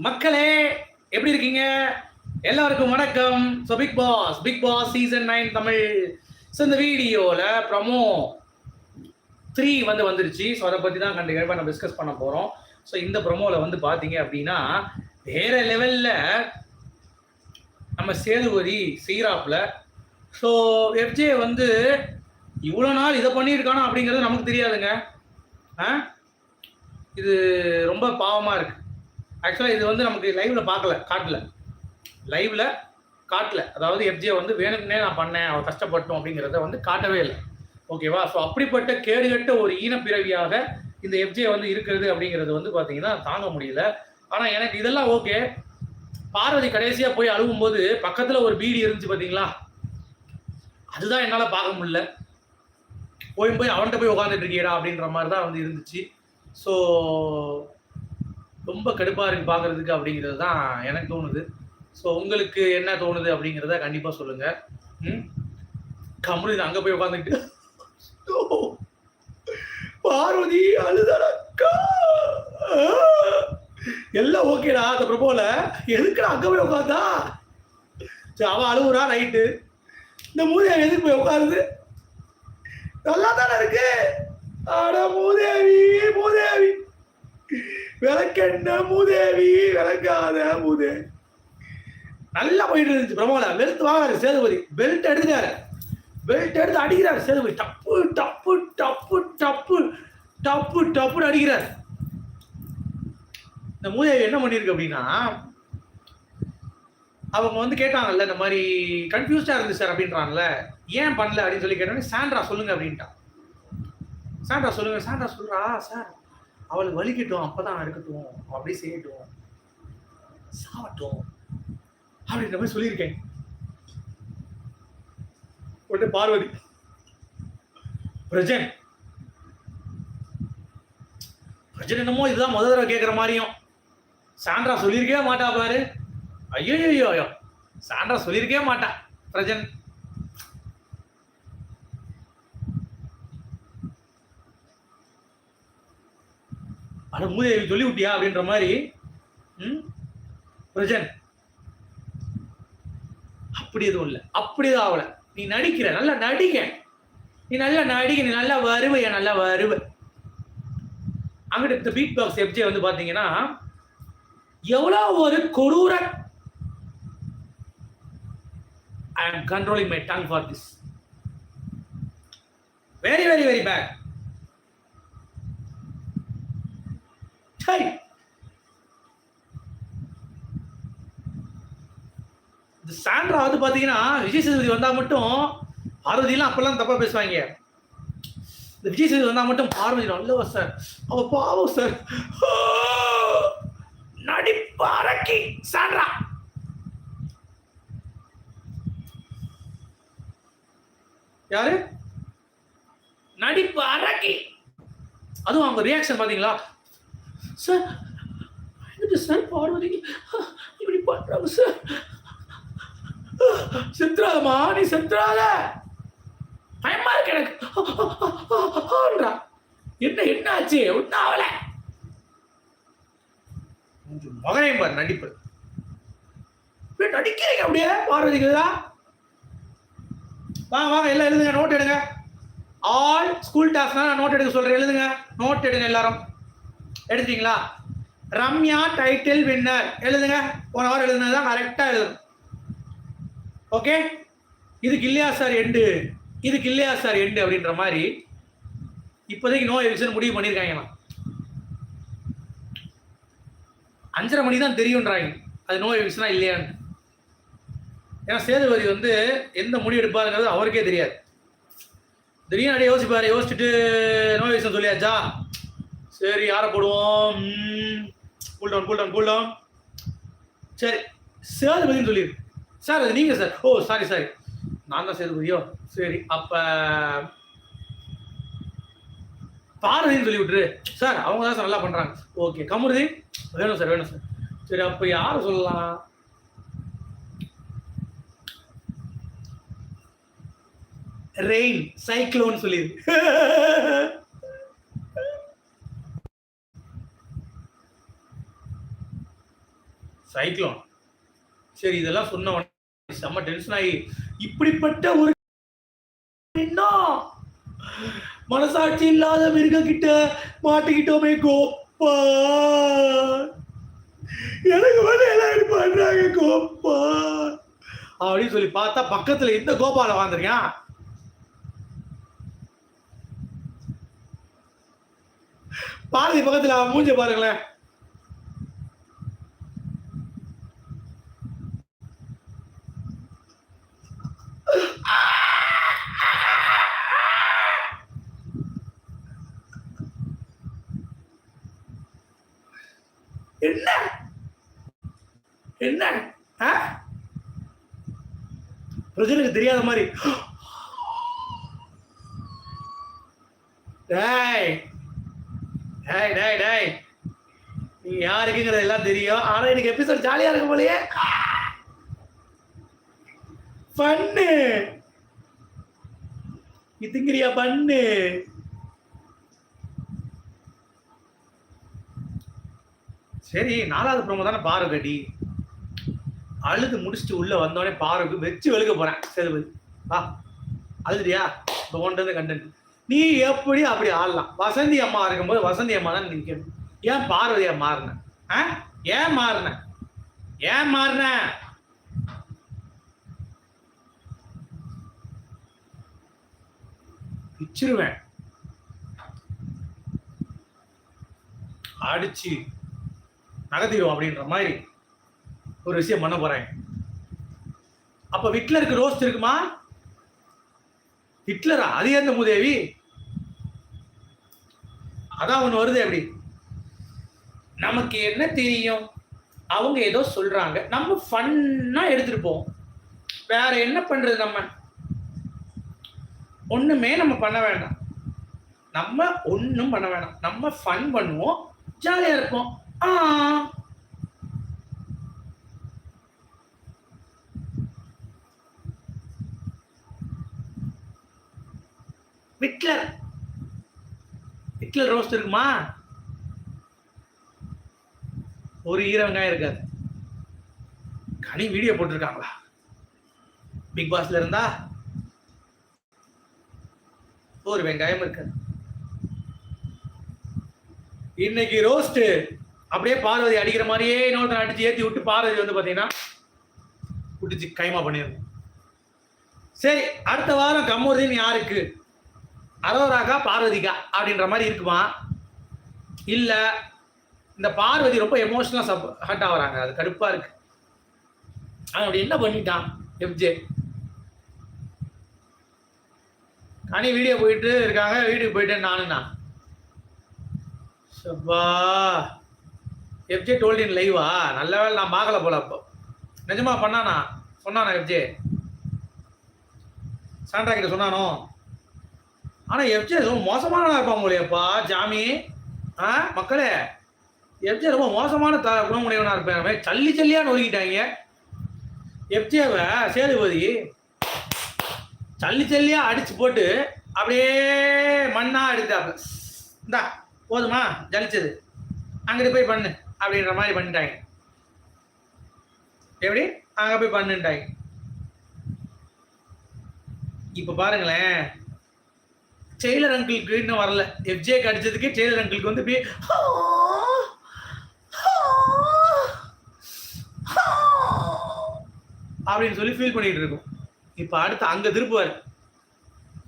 மக்களே எப்படி இருக்கீங்க? எல்லாருக்கும் வணக்கம். So Bigg Boss Bigg Boss season nine Tamil. So இந்த வீடியோவில் ப்ரமோ த்ரீ வந்து வந்துருச்சு. ஸோ அதை பற்றி தான் கண்டிப்பாக நம்ம டிஸ்கஸ் பண்ண போகிறோம் ஸோ இந்த ப்ரொமோவில் வந்து பார்த்தீங்க அப்படின்னா வேற லெவலில் நம்ம சேதுபதி சீராப்பில் ஸோ எஃப்ஜே வந்து இவ்வளோ நாள் இதை பண்ணியிருக்கானா அப்படிங்கிறது நமக்கு தெரியாதுங்க. ஆ? இது ரொம்ப பாவமாக இருக்குது ஆக்சுவலாக இது வந்து நமக்கு லைவ்ல பார்க்கல காட்டல. லைவ்ல காட்டல. அதாவது எஃப்ஜே வந்து வேணும்னே நான் பண்ணேன் அவன் கஷ்டப்பட்டோம் அப்படிங்கிறத வந்து காட்டவே இல்லை. ஓகேவா ஸோ அப்படிப்பட்ட கேடுகட்ட ஒரு ஈனப்பிறவியாக இந்த எஃப்ஜே வந்து இருக்கிறது அப்படிங்கிறது வந்து பார்த்தீங்கன்னா தாங்க முடியல. ஆனால் எனக்கு இதெல்லாம் ஓகே பார்வதி கடைசியாக போய் அழுகும்போது பக்கத்தில் ஒரு பீடி இருந்துச்சு பார்த்தீங்களா அதுதான் என்னால் பார்க்க முடியல. போய் போய் அவன்கிட்ட போய் உட்காந்துட்டு இருக்கீடா அப்படின்ற மாதிரி தான் வந்து இருந்துச்சு. ஸோ ரொம்ப கடுப்பாக இருக்கு பார்க்குறதுக்கு அப்படிங்கிறது தான் எனக்கு தோணுது. ஸோ உங்களுக்கு என்ன தோணுது அப்படிங்கிறத கண்டிப்பாக சொல்லுங்கள் ம்? கமருது அங்கே போய் உட்காந்துட்டு பார்வதி அழுதடக்கா எல்லாம் ஓகேடா அந்த பிரபோல எதுக்குடா அங்கே போய் உட்காந்தா சரி அவன் அழுகுறா ரைட்டு இந்த மூதேவி எதுக்கு போய் உட்காருது நல்லா தானே இருக்கு? ஆனா மூதேவி மூதேவி. விளக்கென்ன மூதேவி விளக்காத மூதேவி நல்லா போயிட்டு இருந்துச்சு பிரமோல. வெளுத்து வாங்குறாரு சேதுபதி. பெல்ட் எடுத்துட்டாரு. பெல்ட் எடுத்து அடிக்கிறாரு சேதுபதி. டப்பு டப்பு டப்பு டப்பு டப்பு டப்புன்னு அடிக்கிறாரு. இந்த மூதேவி என்ன பண்ணியிருக்கு அப்படின்னா அவங்க வந்து கேட்டாங்கல்ல இந்த மாதிரி கன்ஃபியூஸ்டா இருந்து சார் அப்படின்றாங்கல்ல ஏன் பண்ணல அப்படின்னு சொல்லி கேட்டோன்னே சாண்ட்ரா சொல்லுங்க அப்படின்ட்டான். சாண்ட்ரா சொல்லுங்க சாண்ட்ரா சொல்றா சார் அவளுக்கு வலிக்கட்டும் அப்பதான் இருக்கட்டும் அப்படி செய்யட்டும். சாவட்டும் அப்படின்ற மாதிரி சொல்லியிருக்கேன். உடனே பார்வதி பிரஜன். பிரஜன் என்னமோ இதுதான் முதல் தடவை கேட்குற மாதிரியும். சாண்ட்ரா சொல்லியிருக்கவே மாட்டா பாரு. ஐயோ ஐயோ ஐயோ சாண்ட்ரா சொல்லியிருக்கவே மாட்டா பிரஜன். அட மூதேவி சொல்லி விட்டியா அப்படின்ற மாதிரி ம்? பிரஜன் அப்படி எதுவும் இல்லை. அப்படி எதுவும் ஆகல நீ நடிக்கிற நல்லா நடிக்க. நீ நல்லா நடிக்க நீ நல்லா வருவ நல்லா வருவ. அங்கிட்ட இந்த பீட் பாக்ஸ் எப்ஜே வந்து பாத்தீங்கன்னா எவ்வளோ ஒரு கொடூர I am controlling my tongue for this very very very bad இந்த சாண்ட்ரா வந்து பாத்தீங்கன்னா விஜய் சேதுபதி வந்தால் மட்டும் பார்வதியெல்லாம் அப்பெல்லாம் தப்பா பேசுவாங்க. இந்த விஜய் சேதுபதி வந்தா மட்டும் பார்வதி நல்லவா சார் அவ பாவம் சார் நடிப்பு அரக்கி சாண்ட்ரா. யாரு? நடிப்பு அரக்கி. அதுவும் அவங்க ரியாக்ஷன் பாத்தீங்களா? சார் எனக்கு சார் பார்வதி இப்படி பண்றாங்க சார் செத்துறாதம்மா நீ செத்துறாத பயமா இருக்கு எனக்கு. என்ன என்ன ஆச்சு ஒன்னும் ஆகல. மகனையும் பாரு நடிப்பு. நடிக்கிறீங்க அப்படியே பார்வதிக்குதா வாங்க வாங்க எல்லாம் எழுதுங்க நோட் எடுங்க. ஆல் ஸ்கூல் டாஸ்க் நோட் எடுக்க சொல்றேன் எழுதுங்க. நோட் எடுங்க எல்லாரும். எடுத்தீங்களா? ரம்யா டைட்டில் வின்னர் எழுதுங்க. போன வாரம் எழுதுனது தான் கரெக்டாக எழுதணும் ஓகே இதுக்கு இல்லையா சார் எண்டு இதுக்கு இல்லையா சார் எண்டு அப்படின்ற மாதிரி இப்போதைக்கு நோ எவிஷன் முடிவு பண்ணியிருக்காங்களாம். அஞ்சரை மணி தான் தெரியுன்றாங்க அது நோ எவிஷனா இல்லையான்னு. ஏன்னா சேதுபதி வந்து எந்த முடிவு எடுப்பாருங்கிறது அவருக்கே தெரியாது. திடீர்னு அப்படியே யோசிப்பாரு. யோசிச்சுட்டு நோ எவிஷன் சொல்லியாச்சா? சரி யாரை போடுவோம்? Cool down cool down cool down சரி சேதுபதினு சொல்லிடு சார் அது நீங்க சார். ஓ சாரி சாரி நான் தான் சேதுபதியோ? சரி அப்ப பார்வதின்னு சொல்லி விட்டுரு. சார் அவங்க தான் சார் நல்லா பண்றாங்க. ஓகே கமருதி வேணும் சார் வேணும் சார். சரி அப்ப யார் சொல்லலாம்? ரெயின் சைக்ளோன் சொல்லிடு சைக்ளோன் சரி இதெல்லாம் சொன்ன உடனே செம்ம டென்ஷன் ஆகி இப்படிப்பட்ட ஒரு என்ன? மனசாட்சி இல்லாத மிருக கிட்ட மாட்டிக்கிட்டோமே கோப்பா. எனக்கு வந்து எல்லாம் பண்றாங்க கோப்பா. அப்படின்னு சொல்லி பார்த்தா பக்கத்துல எந்த கோபால வாழ்ந்திருக்கான் பாரதி பக்கத்துல மூஞ்ச பாருங்களேன். என்ன? என்ன? பிரஜனுக்கு தெரியாத மாதிரி. டேய். டேய் டேய் டேய். நீ யாருக்குங்கிறது எல்லாம் தெரியும். ஆனா எனக்கு எபிசோட் ஜாலியா இருக்கும் போலயே. பண்ணு. இதுங்கிறியா பண்ணு. சரி நாலாவது ப்ரோமோ தானே பாரு அழுது முடிச்சுட்டு உள்ள வந்தோடனே பாருக்கு வச்சு வெளுக்க போறேன். செலவு வா அழுதுறியா இப்போ ஒன்றது கண்டென்ட் நீ எப்படி அப்படி ஆடலாம்? வசந்தி அம்மா இருக்கும்போது வசந்தி அம்மா தான் நிற்கணும் ஏன் பார்வதியா மாறின? ஏன் மாறின? ஏன் மாறின? பிச்சிருவேன் அடிச்சு நகர்த்திடுவோம் அப்படின்ற மாதிரி ஒரு விஷயம் பண்ண போறேன். அப்ப ஹிட்லருக்கு ரோஸ்ட் இருக்குமா? ஹிட்லரா? அது எந்த மூதேவி? அதான் ஒண்ணு வருது அப்படி. நமக்கு என்ன தெரியும்? அவங்க ஏதோ சொல்றாங்க. நம்ம ஃபன்னா எடுத்துட்டு போவோம். வேற என்ன பண்றது நம்ம? ஒன்றுமே நம்ம பண்ண வேண்டாம். நம்ம ஒண்ணும் பண்ண வேண்டாம். நம்ம ஃபன் பண்ணுவோம். ஜாலியா இருப்போம். ஆ. விட்லர். விட்லர் ரோஸ்ட் இருக்குமா? ஒரு ஈர வெங்காயம் இருக்காது. கனி வீடியோ போட்டிருக்காங்களா? பிக் பாஸ்ல இருந்தா? ஒரு வெங்காயம் இருக்காது. இன்னைக்கு ரோஸ்ட் அப்படியே பார்வதி அடிக்கிற மாதிரியே இன்னொருத்தன் அடிச்சு ஏற்றி விட்டு பார்வதி வந்து பார்த்தீங்கன்னா குடிச்சு கைமா பண்ணிருக்கும் சரி அடுத்த வாரம் கம்மூர்தீன் யாருக்கு? அரோராக்கா பார்வதிக்கா அப்படின்ற மாதிரி இருக்குமா? இல்லை இந்த பார்வதி ரொம்ப எமோஷனலாக சப் ஹர்ட் ஆகிறாங்க. அது கடுப்பாக இருக்கு. அவன் அப்படி என்ன பண்ணிட்டான்? எம்ஜே அனி வீடியோ போயிட்டு இருக்காங்க வீட்டுக்கு போயிட்டேன் நானுண்ணா. சப்பா எஃப்ஜே டோல்ட் இன் லைவா நல்ல வேலை நான் பார்க்கல போல அப்போ. நிஜமா பண்ணானா? சொன்னானா எஃப்ஜே? சாண்டா கிட்ட சொன்னானோ? ஆனால் எஃப்ஜே ரொம்ப மோசமான இருப்பான் போலியப்பா ஜாமி. ஆ மக்களே எஃப்ஜே ரொம்ப மோசமான த குணமுடையவனாக இருப்பேன். சல்லி சல்லியாக நொறுக்கிட்டாங்க. எஃப்ஜேவை சேதுபதி சல்லி சல்லியாக அடிச்சு போட்டு அப்படியே மண்ணாக எடுத்தாப்பு இந்தா போதுமா? ஜலிச்சது. அங்கிட்டு போய் பண்ணு அப்படின்ற மாதிரி பண்ணிட்டாங்க. எப்படி? அங்க போய் பண்ணுட்டாங்க இப்ப பாருங்களேன். டெய்லர் அங்கிளுக்கு இன்னும் வரல. எஃப்ஜேக்கு அடிச்சதுக்கே டெய்லர் அங்கிளுக்கு வந்து அப்படியே அப்படின்னு சொல்லி ஃபீல் பண்ணிட்டு இருக்கும். இப்ப அடுத்து அங்க திருப்புவார்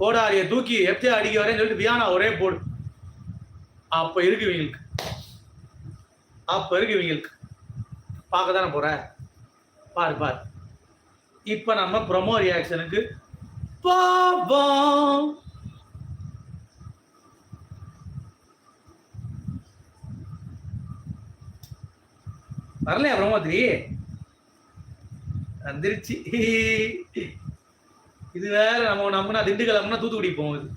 கோடாரிய தூக்கி எப்படியா அடிக்க வரேன்னு சொல்லிட்டு வியானா ஒரே போடு. அப்ப இருக்கு இவங்களுக்கு. அப்ப இருக்கு இவங்களுக்கு. பார்க்க தானே போற? பாரு பாரு. இப்ப நம்ம ப்ரொமோ ரியாக்ஷனுக்கு பாபம் வரலையா பிரம்மோத்ரி வந்துருச்சு. இது வேற நம்ம நம்பினா திண்டுக்கல் நம்பினா தூத்துக்குடி போவோம் இது.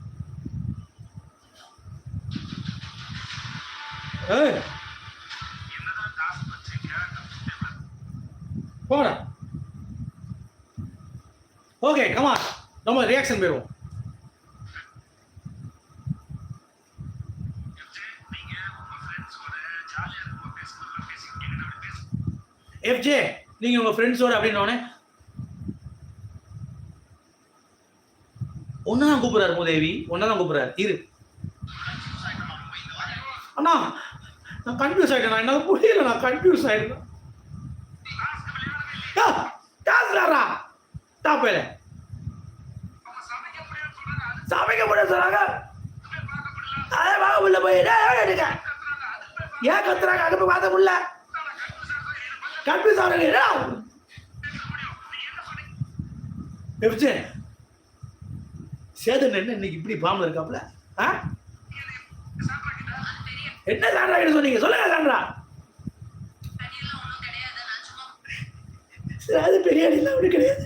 போடா. ஓகே கமா நம்ம ரியாக்ஷன் போயிடுவோம் எஃப்ஜே நீங்க உங்க ஃப்ரெண்ட்ஸோட அப்படின்னோடனே ஒன்னா தான் கூப்பிடுறாரு மூதேவி. ஒன்னா தான் கூப்பிடுறாரு. இரு. அண்ணா நான் கன்ஃபியூஸ் ஆயிட்டேன் நான் என்னால புரியல நான் கன்ஃபியூஸ் ஆயிட்டேன். டாஸ்லாரா டாப்பேல சமைக்க முடியாது சொல்றாங்க அதே பார்க்க முடியல போய் எடுக்க? ஏன் கத்துறாங்க? அங்க போய் பார்த்த முடியல. கன்ஃபியூஸ் ஆகுறீங்க. எஃப்ஜே சேதன் என்ன இன்னைக்கு இப்படி பாம்பு இருக்காப்ல ஆ? என்ன சான்றா கிட்ட சொன்னீங்க? சொல்லுங்க சான்றா அது பெரிய அடி அப்படி கிடையாது.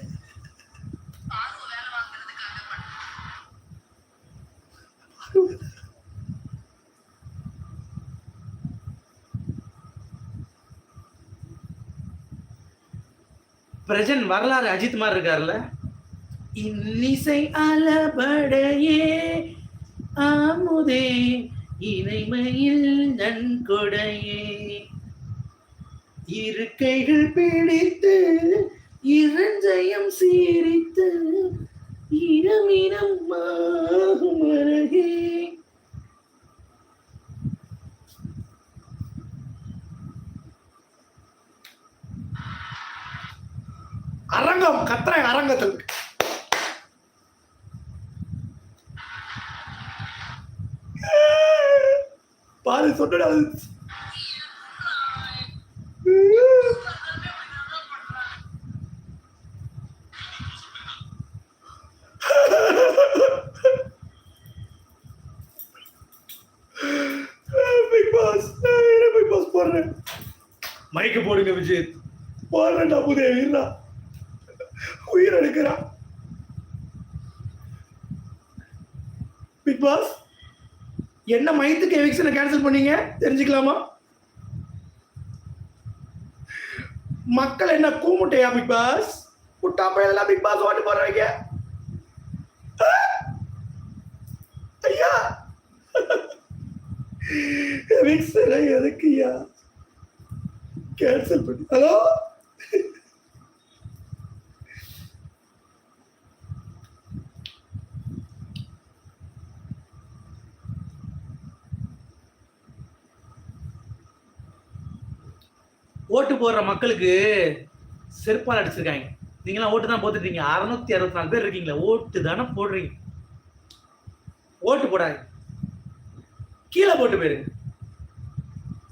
பிரஜன் வரலாறு அஜித் மாதிரி இருக்காருல்ல? இன்னிசை அலபடையே ஆமுதே இறைமையில் நன்கொடையே. இருக்கைகள் பிடித்து இரஞ்சயம் சீரித்து இரமினம் அழகே அரங்கம் கத்திர அரங்கத்தில் பாரு சொன்னா பிக் பாஸ் பிக் பாஸ் போடுறேன்? மைக்கு போடுங்க விஜய். போடுறேன்டா புதிய வீரா உயிர் எடுக்கிறான் பிக் பாஸ் என்ன மைத்துக்கு எவிக்ஷனை கேன்சல் பண்ணீங்க? தெரிஞ்சுக்கலாமா? மக்கள் என்ன கூமுட்டையா பிக் பாஸ் புட்டா பையெல்லாம் பிக் பாஸ் ஓட்டு போடுறீங்க? ஐயா! எவிக்ஷனை எதுக்குயா கேன்சல் பண்ணி ஹலோ ஓட்டு போடுற மக்களுக்கு செருப்பால் அடிச்சிருக்காங்க. நீங்களாம் ஓட்டு தான் போட்டுட்டீங்க. அறுநூத்தி அறுபத்தி நாலு பேர் இருக்கீங்களா ஓட்டு தானே போடுறீங்க. ஓட்டு போடாது கீழே போட்டு போயிருங்க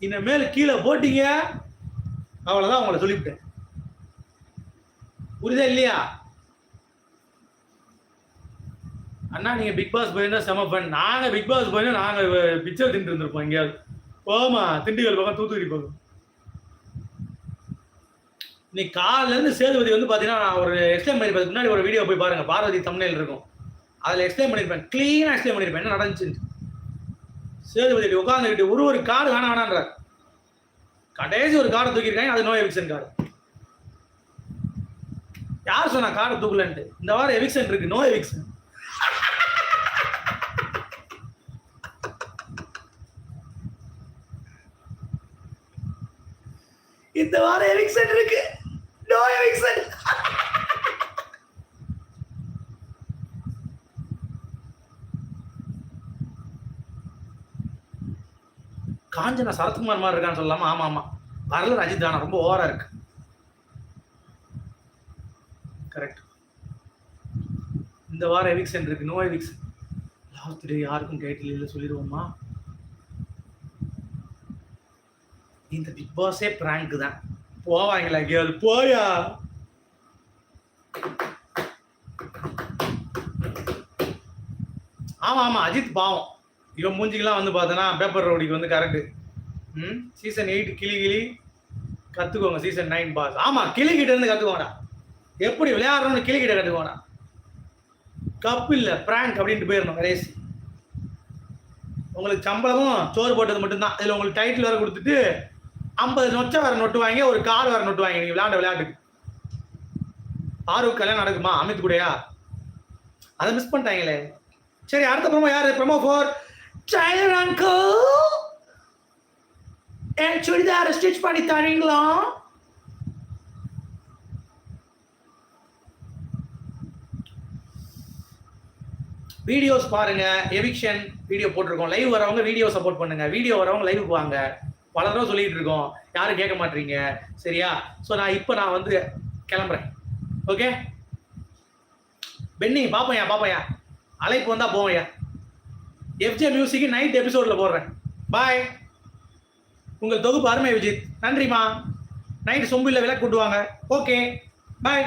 இனிமேல் கீழே போட்டீங்க. அவ்வளோதான் உங்களை சொல்லிவிட்டேன். புரியுதா இல்லையா? அண்ணா நீங்கள் பிக் பாஸ் போயிருந்தா செம ஃபன் நாங்கள் பிக் பாஸ் போயிருந்தா நாங்கள் பிக்சர் தின்ட்டு இருந்திருப்போம் எங்கேயாவது. போமா திண்டுக்கல் பக்கம் தூத்துக்குடி பக்கம் நீ காலைல இருந்து சேதுபதி வந்து பார்த்தீங்கன்னா நான் ஒரு எக்ஸ்பிளைன் பண்ணியிருப்பேன் முன்னாடி ஒரு வீடியோ போய் பாருங்க. பார்வதி தமிழில் இருக்கும். அதில் எக்ஸ்பிளைன் பண்ணியிருப்பேன் க்ளீனாக எக்ஸ்பிளைன் பண்ணிருப்பேன். என்ன நடந்துச்சு சேதுபதி உட்காந்துக்கிட்டு ஒரு ஒரு கார்டு வேணா வேணான்றார் கடைசி ஒரு கார்டை தூக்கியிருக்காங்க. அது நோ எவிக்ஷன் கார்டு யார் சொன்னா கார்டை தூக்கலன்ட்டு? இந்த வாரம் எவிக்ஷன் இருக்கு. No eviction. இந்த வாரம் எவிக்ஷன் இருக்கு. நோ எவிக்ஷன் காஞ்சனா சரத்குமார் மாதிரி இருக்கான்னு சொல்லலாமா ஆமா ஆமா. வரல அஜித் தானா? ரொம்ப ஓவரா இருக்கு. கரெக்ட் இந்த வாரம் எவிக்ஷன் இருக்கு. நோ எவிக்ஷன் லாஸ்ட் டே யாருக்கும் கேட்டில் இல்லை சொல்லிடுவோமா இந்த பிக் பாஸே பிராங்க் தான். போவாங்களா கேள் போயா? ஆமா ஆமா அஜித் பாவம். இவன் மூஞ்சிக்கெல்லாம் வந்து பார்த்தோன்னா பேப்பர் ரோடிக்கு வந்து கரெக்டு ம் சீசன் எயிட் கிளி கிளி. கற்றுக்கோங்க சீசன் நைன் பாஸ் ஆமாம் கிளிக்கிட்ட இருந்து கற்றுக்கோடா எப்படி விளையாடுறோம்னு கிளிக்கிட்ட கற்றுக்கோடா கற்றுக்கோங்கடா கப் இல்லை பிராங்க் அப்படின்ட்டு போயிடணும் கடைசி உங்களுக்கு சம்பளமும் சோறு போட்டது மட்டும்தான். இதில் உங்களுக்கு டைட்டில் வேறு கொடுத்துட்டு ஐம்பது நொச்சம் வர நொட்டுவாங்க ஒரு கார் வர நொட்டுவாங்க நீங்க விளையாண்ட விளையாட்டுக்கு. ஆர்வம் கல்யாணம் நடக்குமா? அமித் கூடயா? அதை மிஸ் பண்ணிட்டாங்களே. சரி அடுத்த ப்ரோமோ யாரு? ப்ரோமோ ஃபோர் டைலர் அங்கிள் என் சுடிதார ஸ்டிச் பண்ணி தரீங்களா? வீடியோஸ் பாருங்க. எவிக்ஷன் வீடியோ போட்டிருக்கோம். லைவ் வரவங்க வீடியோ சப்போர்ட் பண்ணுங்க. வீடியோ வரவங்க லைவ் வாங்க. பல தடவை சொல்லிட்டு இருக்கோம். யாரும் கேட்க மாட்டீங்க. சரியா? ஸோ நான் இப்போ நான் வந்து கிளம்புறேன். ஓகே பென்னி பாப்பையா பாப்பையா? அழைப்பு வந்தா போவையா எஃப்ஜே மியூசிக் நைட் எபிசோட்ல போடுறேன். பாய் உங்கள் தொகுப்பு அருமை விஜித். நன்றிமா நைட் சொம்பில் விளக்கு கூட்டுவாங்க. Okay bye